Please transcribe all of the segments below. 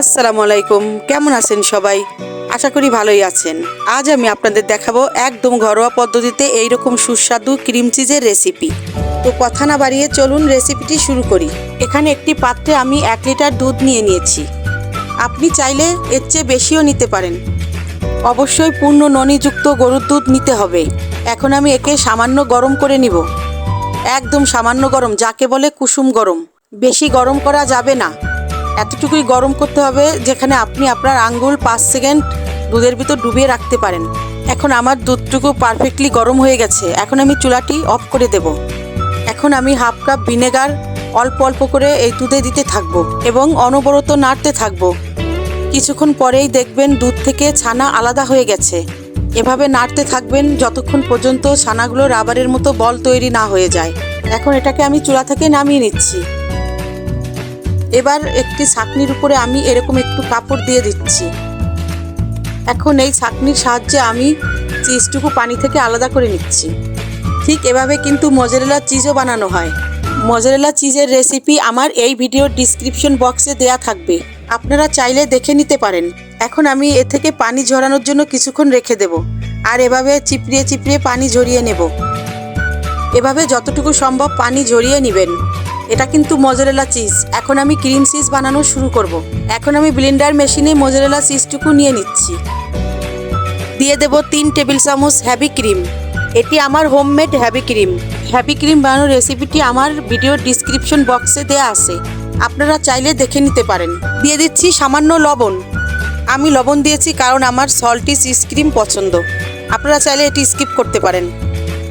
আসসালামু আলাইকুম। কেমন আছেন সবাই? আশা করি ভালোই আছেন। আজ আমি আপনাদের দেখাবো একদম ঘরোয়া পদ্ধতিতে এইরকম সুস্বাদু ক্রিম চিজের রেসিপি। তো কথা না বাড়িয়ে চলুন রেসিপিটি শুরু করি। এখানে একটি পাত্রে আমি এক লিটার দুধ নিয়ে নিয়েছি। আপনি চাইলে এর চেয়ে বেশিও নিতে পারেন। অবশ্যই পূর্ণ ননিযুক্ত গরুর দুধ নিতে হবে। এখন আমি একে সামান্য গরম করে নিব। একদম সামান্য গরম, যাকে বলে কুসুম গরম। বেশি গরম করা যাবে না। এতটুকুই গরম করতে হবে যেখানে আপনি আপনার আঙ্গুল পাঁচ সেকেন্ড দুধের ভিতর ডুবিয়ে রাখতে পারেন। এখন আমার দুধটুকু পারফেক্টলি গরম হয়ে গেছে। এখন আমি চুলাটি অফ করে দেব। এখন আমি হাফ কাপ ভিনেগার অল্প অল্প করে এই দুধে দিতে থাকব এবং অনবরত নাড়তে থাকব। কিছুক্ষণ পরেই দেখবেন দুধ থেকে ছানা আলাদা হয়ে গেছে। এভাবে নাড়তে থাকবেন যতক্ষণ পর্যন্ত ছানাগুলো রাবারের মতো বল তৈরি না হয়ে যায়। এখন এটাকে আমি চুলা থেকে নামিয়ে নিচ্ছি। এবার একটি ছাকনির উপরে আমি এরকম একটু কাপড় দিয়ে দিচ্ছি। এখন এই ছাকনির সাহায্যে আমি চিজটুকু পানি থেকে আলাদা করে নিচ্ছি। ঠিক এভাবে কিন্তু মজারেলা চিজও বানানো হয়। মজারেলা চিজের রেসিপি আমার এই ভিডিওর ডিসক্রিপশন বক্সে দেয়া থাকবে। আপনারা চাইলে দেখে নিতে পারেন। এখন আমি এ থেকে পানি ঝরানোর জন্য কিছুক্ষণ রেখে দেব। আর এভাবে চিপড়িয়ে চিপড়িয়ে পানি ঝরিয়ে নেব। এভাবে যতটুকু সম্ভব পানি ঝরিয়ে নেবেন। এটা কিন্তু মজরেলা চিজ এখন আমি ক্রিম চিজ বানানো শুরু করব। এখন আমি ব্লেন্ডার মেশিনে মজরেলা চিজটুকু নিয়ে নিচ্ছি। দিয়ে দেব তিন টেবিল চামচ হ্যাভি ক্রিম এটি আমার homemade heavy cream heavy cream বানানোর রেসিপিটি আমার ভিডিও ডিসক্রিপশন বক্সে দেয়া আছে। আপনারা চাইলে দেখে নিতে পারেন। দিয়ে দিচ্ছি সামান্য লবণ। আমি লবণ দিয়েছি কারণ আমার সল্টি চিজ ক্রিম পছন্দ। আপনারা চাইলে এটি স্কিপ করতে পারেন।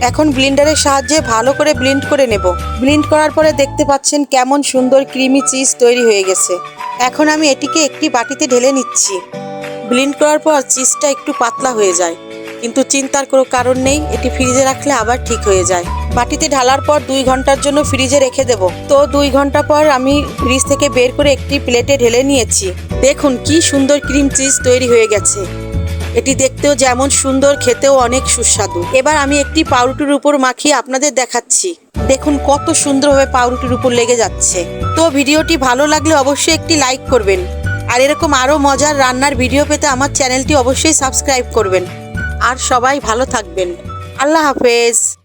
এখন ব্লিন্ডারের সাহায্যে ভালো করে ব্লেন্ড করে নেব। ব্লেন্ড করার পরে দেখতে পাচ্ছেন কেমন সুন্দর ক্রিমি চিজ তৈরি হয়ে গেছে। এখন আমি এটিকে একটি বাটিতে ঢেলে নিচ্ছি। ব্লেন্ড করার পর চিজটা একটু পাতলা হয়ে যায়। কিন্তু চিন্তার কোনো কারণ নেই, এটি ফ্রিজে রাখলে আবার ঠিক হয়ে যায়। বাটিতে ঢালার পর দুই ঘণ্টার জন্য ফ্রিজে রেখে দেব। তো দুই ঘণ্টা পর আমি ফ্রিজ থেকে বের করে একটি প্লেটে ঢেলে নিয়েছি। দেখুন কি সুন্দর ক্রিম চিজ তৈরি হয়ে গেছে। এটি দেখতেও যেমন সুন্দর, খেতেও অনেক সুস্বাদু। এবার আমি একটি পাউরুটির উপর মাখিয়ে আপনাদের দেখাচ্ছি। দেখুন কত সুন্দরভাবে পাউরুটির উপর লেগে যাচ্ছে। তো ভিডিওটি ভালো লাগলে অবশ্যই একটি লাইক করবেন। আর এরকম আরও মজার রান্নার ভিডিও পেতে আমার চ্যানেলটি অবশ্যই সাবস্ক্রাইব করবেন। আর সবাই ভালো থাকবেন। আল্লাহ হাফেজ।